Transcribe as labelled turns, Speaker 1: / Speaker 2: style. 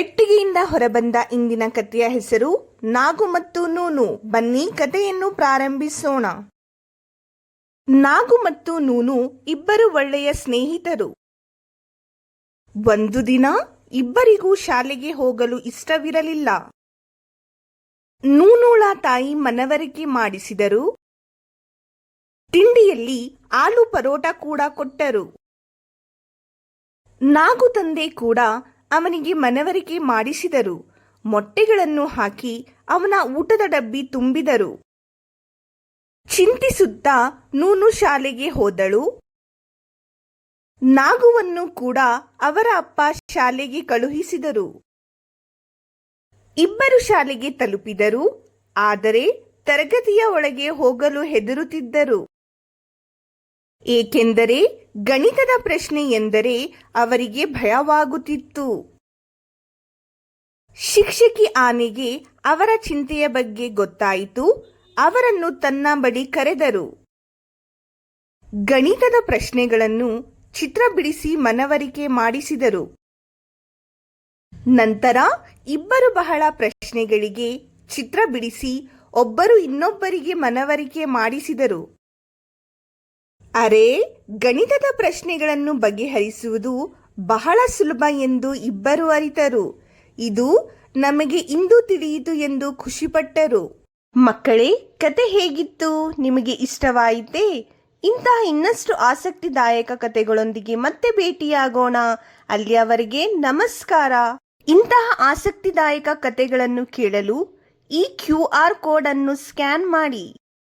Speaker 1: ಪೆಟ್ಟಿಗೆಯಿಂದ ಹೊರಬಂದ ಇಂದಿನ ಕಥೆಯ ಹೆಸರು ನಾಗು ಮತ್ತು ನೂನು. ಬನ್ನಿ ಕಥೆಯನ್ನು ಪ್ರಾರಂಭಿಸೋಣ. ನಾಗು ಮತ್ತು ನೂನು ಇಬ್ಬರು ಒಳ್ಳೆಯ ಸ್ನೇಹಿತರು. ಒಂದು ದಿನ ಇಬ್ಬರಿಗೂ ಶಾಲೆಗೆ ಹೋಗಲು ಇಷ್ಟವಿರಲಿಲ್ಲ. ನೂನೂಳ ತಾಯಿ ಮನವರಿಕೆ ಮಾಡಿಸಿದರು. ತಿಂಡಿಯಲ್ಲಿ ಆಲೂ ಪರೋಟ ಕೂಡ ಕೊಟ್ಟರು. ನಾಗು ತಂದೆ ಕೂಡ ಅವನಿಗೆ ಮನವರಿಕೆ ಮಾಡಿಸಿದರು. ಮೊಟ್ಟೆಗಳನ್ನು ಹಾಕಿ ಅವನ ಊಟದ ಡಬ್ಬಿ ತುಂಬಿದರು. ಚಿಂತಿಸುತ್ತಾ ನೂನು ಶಾಲೆಗೆ ಹೋದಳು. ನಾಗುವನ್ನು ಕೂಡ ಅವರ ಅಪ್ಪ ಶಾಲೆಗೆ ಕಳುಹಿಸಿದರು. ಇಬ್ಬರು ಶಾಲೆಗೆ ತಲುಪಿದರು. ಆದರೆ ತರಗತಿಯ ಒಳಗೆ ಹೋಗಲು ಹೆದರುತ್ತಿದ್ದರು. ಏಕೆಂದರೆ ಗಣಿತದ ಪ್ರಶ್ನೆ ಎಂದರೆ ಅವರಿಗೆ ಭಯವಾಗುತ್ತಿತ್ತು. ಶಿಕ್ಷಕಿ ಆನೆಗೆ ಅವರ ಚಿಂತೆಯ ಬಗ್ಗೆ ಗೊತ್ತಾಯಿತು. ಅವರನ್ನು ತನ್ನ ಬಳಿ ಕರೆದರು. ಗಣಿತದ ಪ್ರಶ್ನೆಗಳನ್ನು ಚಿತ್ರ ಬಿಡಿಸಿ ಮನವರಿಕೆ ಮಾಡಿಸಿದರು. ನಂತರ ಇಬ್ಬರು ಬಹಳ ಪ್ರಶ್ನೆಗಳಿಗೆ ಚಿತ್ರ ಬಿಡಿಸಿ ಒಬ್ಬರು ಇನ್ನೊಬ್ಬರಿಗೆ ಮನವರಿಕೆ ಮಾಡಿಸಿದರು. ಅರೆ, ಗಣಿತದ ಪ್ರಶ್ನೆಗಳನ್ನು ಬಗೆಹರಿಸುವುದು ಬಹಳ ಸುಲಭ ಎಂದು ಇಬ್ಬರು ಅರಿತರು. ಇದು ನಮಗೆ ಇಂದು ತಿಳಿಯಿತು ಎಂದು ಖುಷಿಪಟ್ಟರು. ಮಕ್ಕಳೇ, ಕತೆ ಹೇಗಿತ್ತು? ನಿಮಗೆ ಇಷ್ಟವಾಯಿತೇ? ಇಂತಹ ಇನ್ನಷ್ಟು ಆಸಕ್ತಿದಾಯಕ ಕತೆಗಳೊಂದಿಗೆ ಮತ್ತೆ ಭೇಟಿಯಾಗೋಣ. ಅಲ್ಲಿಯವರೆಗೆ ನಮಸ್ಕಾರ. ಇಂತಹ ಆಸಕ್ತಿದಾಯಕ ಕತೆಗಳನ್ನು ಕೇಳಲು ಈ ಕ್ಯೂ ಆರ್ ಕೋಡ್ ಅನ್ನು ಸ್ಕ್ಯಾನ್ ಮಾಡಿ.